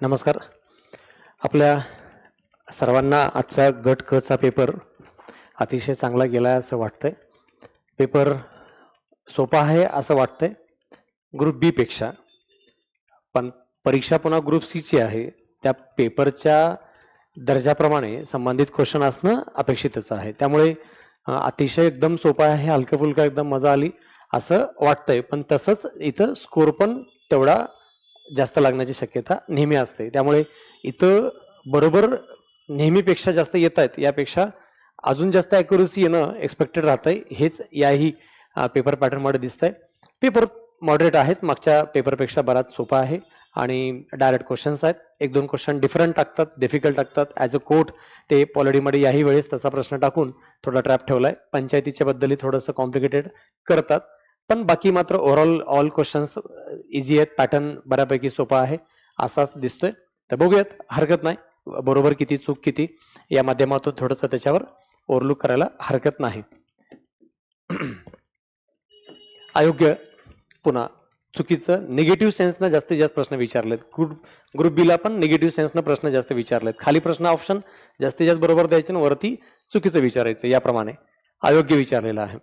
नमस्कार. आपल्या सर्वांना आजचा गट कचा पेपर अतिशय चांगला गेला आहे असं वाटतंय. पेपर सोपा आहे असं वाटतंय. ग्रुप बी पेक्षा. पण परीक्षा पुन्हा ग्रुप सीची आहे. त्या पेपरच्या दर्जाप्रमाणे संबंधित क्वेश्चन असणं अपेक्षितच आहे. त्यामुळे अतिशय एकदम सोपा आहे. हलकं फुलकं एकदम मजा आली असं वाटतंय. पण तसंच इथं स्कोर पण तेवढा जास्त लागण्याची शक्यता नेहमी असते. त्यामुळे इथं बरोबर नेहमीपेक्षा जास्त येत आहेत यापेक्षा अजून जास्त ॲक्युरसी येणं एक्सपेक्टेड राहतंय. हेच याही पेपर पॅटर्नमध्ये दिसतंय. पेपर मॉडरेट आहेच. मागच्या पेपरपेक्षा बराच सोपा आहे. आणि डायरेक्ट क्वेश्चन्स आहेत. एक दोन क्वेश्चन डिफरंट टाकतात डिफिकल्ट टाकतात. ॲज अ कोट ते पॉलिटीमध्ये याही वेळेस तसा प्रश्न टाकून थोडा ट्रॅप ठेवला पंचायतीच्या बद्दलही थोडंसं कॉम्प्लिकेटेड करतात. पण बाकी मात्र ओव्हरऑल ऑल क्वेश्चन्स इझी आहेत. पॅटर्न बऱ्यापैकी सोपा आहे. असाच दिसतोय. तर बघूयात. हरकत नाही. बरोबर किती चूक किती या माध्यमातून थोडंसं त्याच्यावर ओव्हरलुक करायला हरकत नाही. अयोग्य. पुन्हा. चुकीचं. निगेटिव्ह सेन्सनं जास्तीत जास्त प्रश्न विचारलेत. ग्रुप ग्रुप बीला पण निगेटिव्ह सेन्सनं प्रश्न जास्त विचारलेत. खाली प्रश्न ऑप्शन जास्तीत जास्त बरोबर द्यायचे आणि वरती चुकीचं विचारायचं याप्रमाणे. अयोग्य विचारलेलं आहे.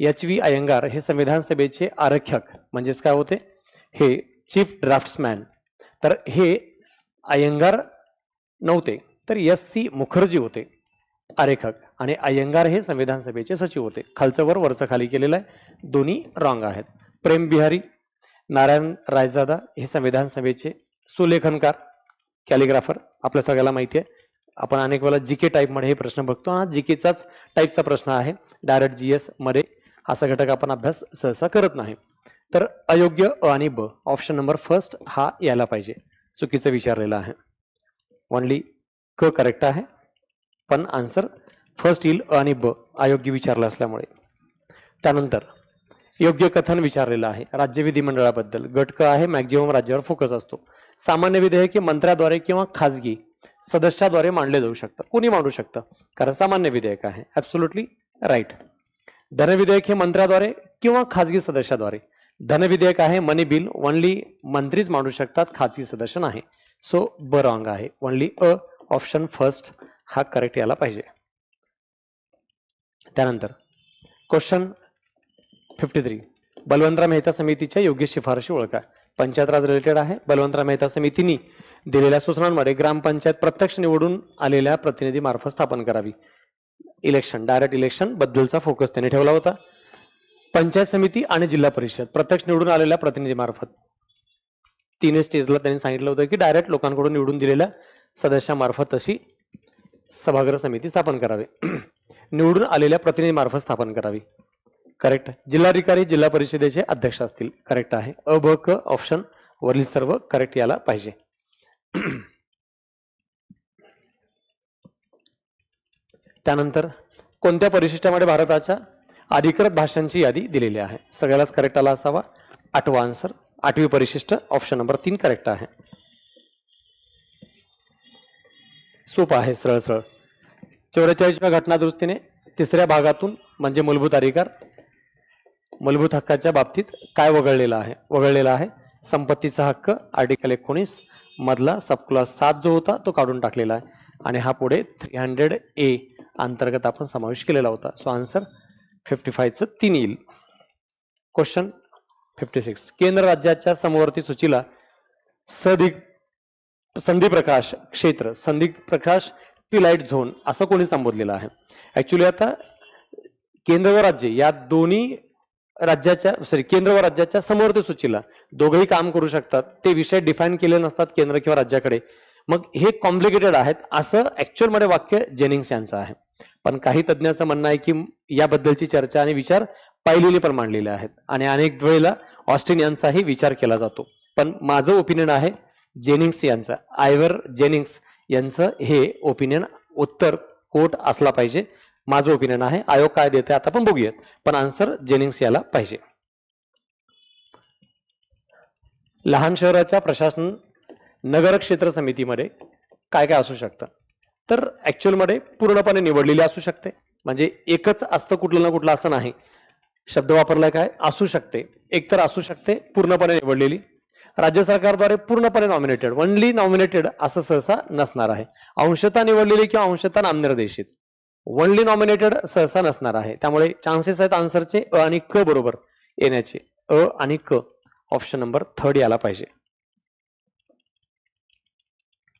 एच व्ही अयंगार हे संविधान सभेचे आरक्षक म्हणजेच काय होते? हे चीफ ड्राफ्ट्समॅन तर हे अयंगार नव्हते तर एस सी मुखर्जी होते आरेखक. आणि अय्यंगार हे संविधान सभेचे सचिव होते. खालचं वर वरचं खाली केलेलं आहे. दोन्ही रॉंग आहेत. प्रेम बिहारी नारायण रायजादा हे संविधान सभेचे सुलेखनकार कॅलिग्राफर. आपल्या सगळ्याला माहिती आहे. आपण अनेक वेळा जी के टाईपमध्ये हे प्रश्न बघतो. हा जी केचाच टाईपचा प्रश्न आहे. डायरेक्ट जी एसमध्ये असा घटक आपण अभ्यास सहसा करत नाही. तर अयोग्य अ आणि ब ऑप्शन नंबर फर्स्ट हा यायला पाहिजे. चुकीचं विचारलेलं आहे. ओनली क करेक्ट आहे. पण आन्सर फर्स्ट येईल अ आणि ब अयोग्य विचारलं असल्यामुळे. त्यानंतर योग्य कथन विचारलेलं आहे. राज्य विधिमंडळाबद्दल. गट क आहे मॅक्झिमम राज्यावर फोकस असतो. सामान्य विधेयक हे मंत्र्याद्वारे किंवा खाजगी सदस्याद्वारे मांडले जाऊ शकतं. कोणी मांडू शकतं? कारण सामान्य विधेयक आहे. ॲब्सोल्युटली राईट धनविधेयक हे मंत्र्याद्वारे किंवा खाजगी सदस्याद्वारे. धनविधेयक आहे मनी बिल ओनली मंत्रीच मांडू शकतात खाजगी सदस्य नाही. सो ब रॉंग आहे. ओनली अ ऑप्शन फर्स्ट हा करेक्ट यायला पाहिजे. त्यानंतर question fifty three Balwantrai Mehta समितीच्या योग्य शिफारशी ओळखा. पंचायत राज रिलेटेड आहे. बलवंतराव मेहता समितीने दिलेल्या सूचनांमध्ये ग्रामपंचायत प्रत्यक्ष निवडून आलेल्या प्रतिनिधी मार्फत स्थापन करावी. इलेक्शन डायरेक्ट इलेक्शन बद्दलचा फोकस त्यांनी ठेवला होता. पंचायत समिती आणि जिल्हा परिषद प्रत्यक्ष निवडून आलेल्या प्रतिनिधीमार्फत. तीन स्टेजला त्यांनी सांगितलं होतं की डायरेक्ट लोकांकडून निवडून दिलेल्या सदस्यामार्फत तशी सभागृह समिती स्थापन करावी. निवडून आलेल्या प्रतिनिधीमार्फत स्थापन करावी. करेक्ट जिल्हाधिकारी जिल्हा परिषदेचे अध्यक्ष असतील. करेक्ट आहे. अ ब क ऑप्शन वरील सर्व करेक्ट यायला पाहिजे. त्यानंतर कोणत्या परिशिष्टामध्ये भारताच्या अधिकृत भाषांची यादी दिलेली आहे? सगळ्यालाच करेक्ट आला असावा. आठवा आन्सर आठवी परिशिष्ट ऑप्शन नंबर तीन करेक्ट आहे. सोपं आहे सरळ सरळ. चौवेचाळीसव्या घटना दुरुस्तीने तिसऱ्या भागातून म्हणजे मूलभूत अधिकार मूलभूत हक्काच्या बाबतीत काय वगळलेलं आहे? वगळलेला आहे संपत्तीचा हक्क आर्टिकल एकोणीस मधला सबक्लास सात जो होता तो काढून टाकलेला आहे. आणि हा पुढे थ्री हंड्रेड ए अंतर्गत आपण समावेश केलेला होता. सो आन्सर फिफ्टी फायचं तीन येईल. क्वेश्चन फिफ्टी सिक्स केंद्र राज्याच्या समवर्ती सूचीला सदिग संधी प्रकाश क्षेत्र संधी प्रकाश लाइट झोन असं कोणी संबोधलेलं आहे. ऍक्च्युली आता केंद्र व राज्य या दोन्ही राज्याच्या सॉरी केंद्र व राज्याच्या समवर्ती सूचीला दोघंही काम करू शकतात. ते विषय डिफाईन केले नसतात केंद्र किंवा राज्याकडे. मग हे कॉम्प्लिकेटेड आहेत. असं ऍक्च्युअलमध्ये वाक्य जेनिंग्स यांचं आहे. पण काही तज्ज्ञाचं म्हणणं आहे की याबद्दलची चर्चा आणि विचार पाहिलेले पण मांडलेले आहेत. आणि अनेक वेळेला ऑस्टिन यांचाही विचार केला जातो. पण माझं ओपिनियन आहे जेनिंग्स यांचं. आयवर जेनिंग्स यांचं हे ओपिनियन उत्तर कोट असला पाहिजे. माझं ओपिनियन आहे. आयोग काय देते आता पण बघूयात. पण आन्सर जेनिंग्स याला पाहिजे. लहान शहराच्या प्रशासन नगर क्षेत्र समितीमध्ये काय काय असू शकतं? तर ऍक्च्युअलमध्ये पूर्णपणे निवडलेली असू शकते. म्हणजे एकच असतं कुठलं ना कुठलं असं नाही. शब्द वापरलाय काय? असू शकते. एकतर असू शकते पूर्णपणे निवडलेली. राज्य सरकारद्वारे पूर्णपणे नॉमिनेटेड वनली नॉमिनेटेड असं सहसा नसणार आहे. अंशता निवडलेली किंवा अंशता नामनिर्देशित. वनली नॉमिनेटेड सहसा नसणार आहे. त्यामुळे चान्सेस आहेत आन्सरचे अ आणि क बरोबर येण्याचे. अ आणि क. ऑप्शन नंबर थर्ड याला पाहिजे.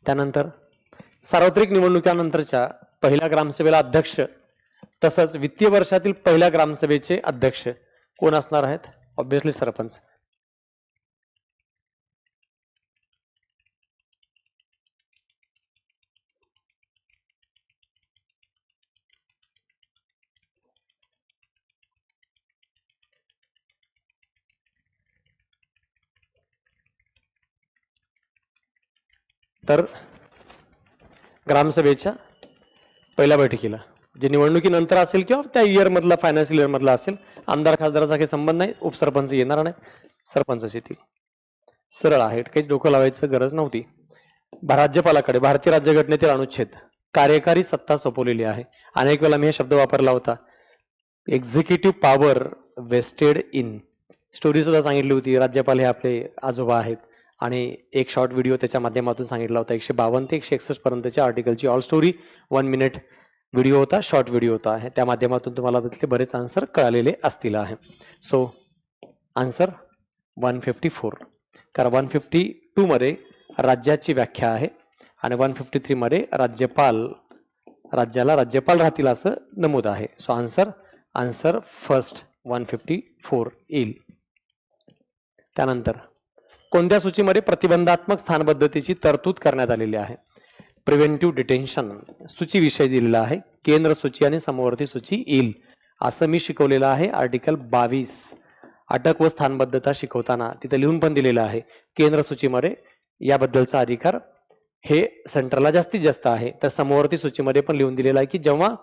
त्यानंतर सार्वत्रिक निवडणुकीनंतरच्या पहिल्या ग्रामसभेला अध्यक्ष तसंच वित्तीय वर्षातील पहिल्या ग्रामसभेचे अध्यक्ष कोण असणार आहेत? ऑब्विसली सरपंच. तर ग्रामसभेच्या पहिल्या बैठकीला जे निवडणुकीनंतर असेल किंवा त्या इयरमधला फायनान्शियल इयरमधला असेल आमदार खासदाराचा काही संबंध नाही उपसरपंच येणार नाही सरपंच येतील. सरळ आहे काहीच डोकं लावायचं गरज नव्हती. राज्यपालाकडे भारतीय राज्यघटनेतील अनुच्छेद कार्यकारी सत्ता सोपवलेली आहे. अनेक वेळा मी हे शब्द वापरला होता. Executive power vested in story सुद्धा सांगितली होती राज्यपाल हे आपले आजोबा आहेत. आणि एक शॉर्ट व्हिडिओ त्याच्या माध्यमातून सांगितला होता. एकशे बावन्न ते एकशे एकसष्ट पर्यंतच्या आर्टिकलची all story one minute video होता. शॉर्ट व्हिडिओ होता आहे. त्या माध्यमातून तुम्हाला तिथले बरेच आन्सर कळालेले असतील आहे. So answer one fifty four कारण वन फिफ्टी टूमध्ये राज्याची व्याख्या आहे आणि वन फिफ्टी थ्रीमध्ये राज्यपाल राज्याला राज्यपाल राहतील असं नमूद आहे. So answer answer first one fifty four येईल. त्यानंतर कोणत्या सूचीमध्ये प्रतिबंधात्मक स्थानबद्धतेची तरतूद करण्यात आलेली आहे? प्रिव्हेंटिव्ह डिटेन्शन सूचीविषयी दिलेला आहे. केंद्र सूची आणि समवर्ती सूची येईल असं मी शिकवलेलं आहे. आर्टिकल बावीस अटक व स्थानबद्धता शिकवताना तिथे लिहून पण दिलेलं आहे. केंद्र सूचीमध्ये याबद्दलचा अधिकार हे सेंटरला जास्तीत जास्त आहे. तर समवर्ती सूचीमध्ये पण लिहून दिलेलं आहे की जेव्हा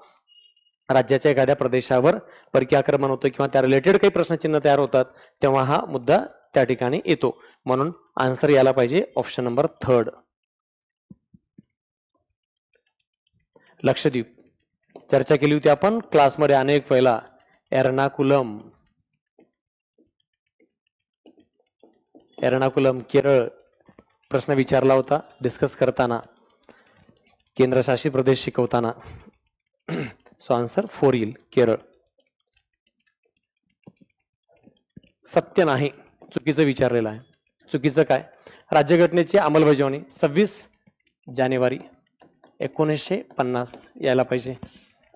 राज्याच्या एखाद्या प्रदेशावर परकीय आक्रमण होतं किंवा त्या रिलेटेड काही प्रश्नचिन्ह तयार होतात तेव्हा हा मुद्दा त्या ठिकाणी येतो. म्हणून आन्सर यायला पाहिजे ऑप्शन नंबर थर्ड लक्षद्वीप. चर्चा केली होती आपण क्लासमध्ये अनेक वेळेला. एर्नाकुलम. एर्नाकुलम केरळ. प्रश्न विचारला होता डिस्कस करताना. केंद्रशासित प्रदेश शिकवताना. सो आन्सर फोर येईल. केरळ. सत्य नाही. चुकीचं विचारलेलं आहे. चुकीचं काय? राज्यघटनेची अंमलबजावणी सव्वीस जानेवारी एकोणीसशे पन्नास यायला पाहिजे.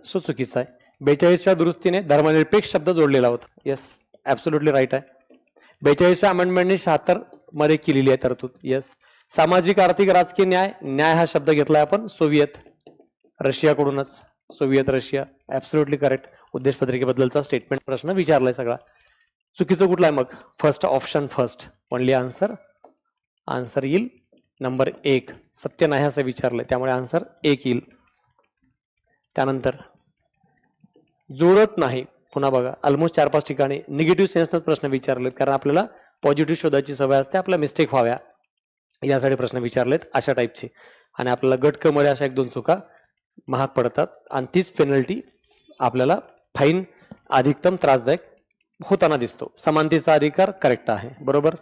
सो चुकीचं आहे. बेचाळीसव्या दुरुस्तीने धर्मनिरपेक्ष शब्द जोडलेला होता. येस ॲब्सोल्युटली राईट आहे. बेचाळीसव्या अमेंडमेंटने शहात्तरमध्ये केलेली आहे तरतूद. येस सामाजिक आर्थिक राजकीय न्याय न्याय हा शब्द घेतलाय आपण. Soviet रशियाकडूनच. Soviet Russia. Absolutely correct उद्देश पत्रिकेबद्दलचा स्टेटमेंट प्रश्न विचारलाय सगळा. चुकीचं कुठलं आहे मग? First option first only answer answer येईल. नंबर एक. सत्य नाही असं विचारलंय. त्यामुळे आन्सर एक येईल. त्यानंतर जुळत नाही. पुन्हा बघा. ऑलमोस्ट चार पाच ठिकाणी निगेटिव्ह सेन्सनच प्रश्न विचारलेत. कारण आपल्याला पॉझिटिव्ह शोधाची सवय असते. आपल्या मिस्टेक व्हाव्या. यासाठी प्रश्न विचारलेत अशा टाईपचे आणि आपल्याला गटकमध्ये अशा एक दोन चुका महाग पडतात. आणि तीच पेनल्टी आपल्याला फाईन अधिकतम त्रासदायक होताना दिसतो. समानतेचा अधिकार करेक्ट आहे. बरोबर?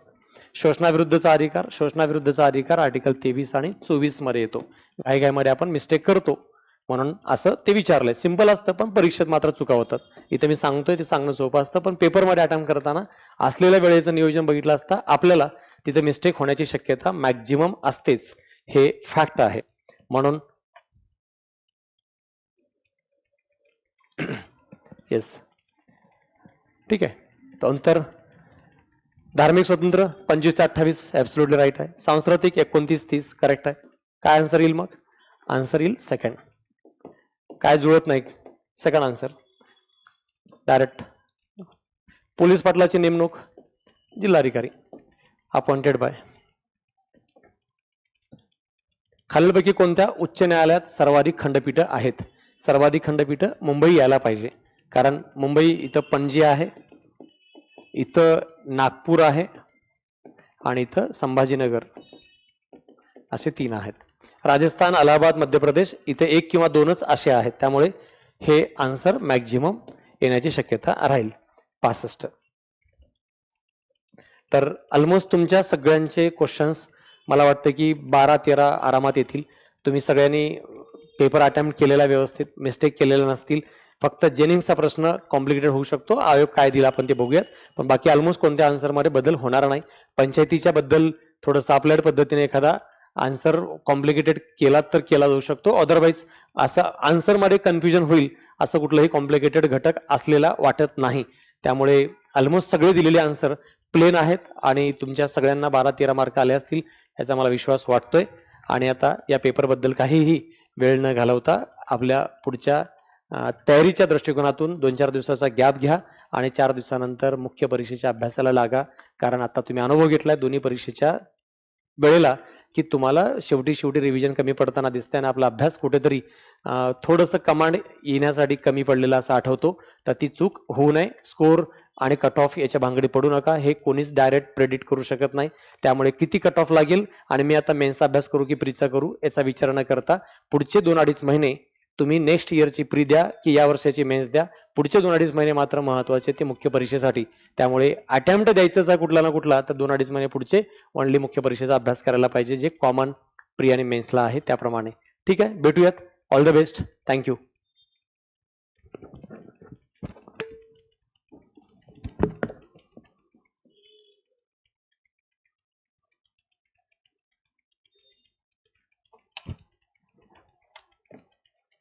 शोषणाविरुद्धचा अधिकार शोषणाविरुद्धचा अधिकार आर्टिकल तेवीस आणि चोवीसमध्ये येतो. घाईघाईमध्ये आपण मिस्टेक करतो. म्हणून असं ते विचारलंय. सिंपल असतं पण परीक्षेत मात्र चुका होतात. इथे मी सांगतोय ते सांगणं सोपं असतं पण पेपरमध्ये अटेम्प्ट करताना असलेल्या वेळेचं नियोजन बघितलं असता आपल्याला तिथे मिस्टेक होण्याची शक्यता मॅक्झिमम असतेच. हे फॅक्ट आहे. म्हणून येस ठीक आहे? तर नंतर धार्मिक स्वातंत्र्य पंचवीस ते अठ्ठावीस ॲब्सोल्युटली राईट आहे. सांस्कृतिक एकोणतीस तीस करेक्ट आहे. काय आन्सर येईल मग? आन्सर येईल सेकंड काय जुळत नाही? सेकंड आन्सर डायरेक्ट पोलीस पाटलाची नेमणूक जिल्हाधिकारी. अपॉइंटेड बाय खालीलपैकी कोणत्या उच्च न्यायालयात सर्वाधिक खंडपीठ आहेत? सर्वाधिक खंडपीठ मुंबई यायला पाहिजे. कारण मुंबई इथं पणजी आहे इथं नागपूर आहे आणि इथं संभाजीनगर असे तीन आहेत. राजस्थान अलाहाबाद मध्य प्रदेश इथे एक किंवा दोनच असे आहेत. त्यामुळे हे आन्सर मॅक्झिमम येण्याची शक्यता राहील. पासष्ट. तर ऑलमोस्ट तुमच्या सगळ्यांचे क्वेश्चन्स मला वाटतं की बारा तेरा आरामात येतील. तुम्ही सगळ्यांनी पेपर अटेम्प्ट केलेला व्यवस्थित मिस्टेक केलेल्या नसतील. फक्त जेनिंगचा प्रश्न कॉम्प्लिकेटेड होऊ शकतो. आयोग काय दिला आपण ते बघूयात. पण बाकी ऑलमोस्ट कोणत्या आन्सरमध्ये बदल होणार नाही. पंचायतीच्या बद्दल थोडंसं आपल्या पद्धतीने एखादा आन्सर कॉम्प्लिकेटेड केला तर केला जाऊ शकतो. अदरवाईज असं आन्सरमध्ये कन्फ्युजन होईल असं कुठलंही कॉम्प्लिकेटेड घटक असलेला वाटत नाही. त्यामुळे ऑलमोस्ट सगळे दिलेले आन्सर प्लेन आहेत आणि तुमच्या सगळ्यांना बारा तेरा मार्क आले असतील याचा मला विश्वास वाटतोय. आणि आता या पेपरबद्दल काहीही वेळ न घालवता आपल्या पुढच्या तयारीच्या दृष्टिकोनातून दोन चार दिवसाचा गॅप घ्या आणि चार दिवसानंतर मुख्य परीक्षेच्या अभ्यासाला लागा. कारण आता तुम्ही अनुभव घेतलाय दोन्ही परीक्षेच्या वेळेला की तुम्हाला शेवटी शेवटी रिव्हिजन कमी पडताना दिसतंय आणि आपला अभ्यास कुठेतरी थोडंसं कमांड येण्यासाठी कमी पडलेला असं आठवतो. तर ती चूक होऊ नये. स्कोर आणि कट ऑफ याच्या भांगडी पडू नका. हे कोणीच डायरेक्ट प्रेडिक्ट करू शकत नाही. त्यामुळे किती कट ऑफ लागेल? आणि मी आता मेन्सचा अभ्यास करू की प्रीचा करू याचा विचार न करता पुढचे दोन अडीच महिने तुम्ही नेक्स्ट इयरची प्री द्या की या वर्षाची मेन्स द्या. पुढचे दोन अडीच महिने मात्र महत्त्वाचे ते मुख्य परीक्षेसाठी. त्यामुळे अटेम्प्ट द्यायचं कुठला ना कुठला तर दोन अडीच महिने पुढचे ओनली मुख्य परीक्षेचा अभ्यास करायला पाहिजे जे कॉमन प्री आणि मेन्सला आहे त्याप्रमाणे. ठीक आहे? भेटूयात. All the best thank you